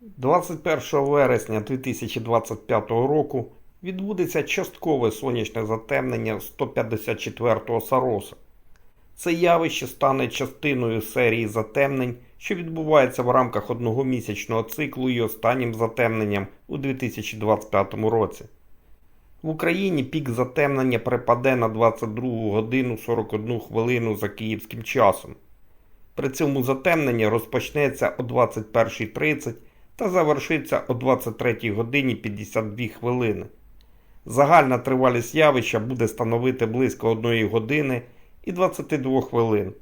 21 вересня 2025 року відбудеться часткове сонячне затемнення 154-го Сароса. Це явище стане частиною серії затемнень, що відбувається в рамках одного місячного циклу і останнім затемненням у 2025 році. В Україні пік затемнення припаде на 22 годину 41 хвилину за київським часом. При цьому затемнення розпочнеться о 21.30 та завершиться о 23 годині 52 хвилини. Загальна тривалість явища буде становити близько 1 години і 22 хвилин.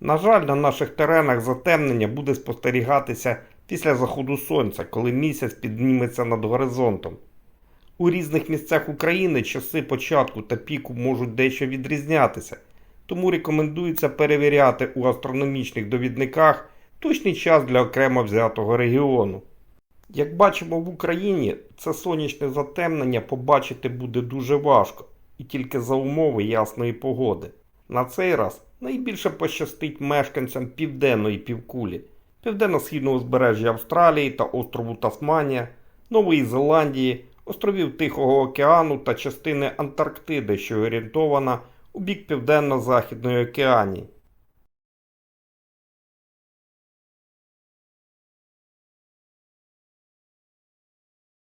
На жаль, на наших теренах затемнення буде спостерігатися після заходу сонця, коли місяць підніметься над горизонтом. У різних місцях України часи початку та піку можуть дещо відрізнятися, тому рекомендується перевіряти у астрономічних довідниках точний час для окремо взятого регіону. Як бачимо в Україні, це сонячне затемнення побачити буде дуже важко і тільки за умови ясної погоди. На цей раз найбільше пощастить мешканцям південної півкулі, південно-східного узбережжя Австралії та острову Тасманія, Нової Зеландії, островів Тихого океану та частини Антарктиди, що орієнтована у бік Південно-Західної океанії.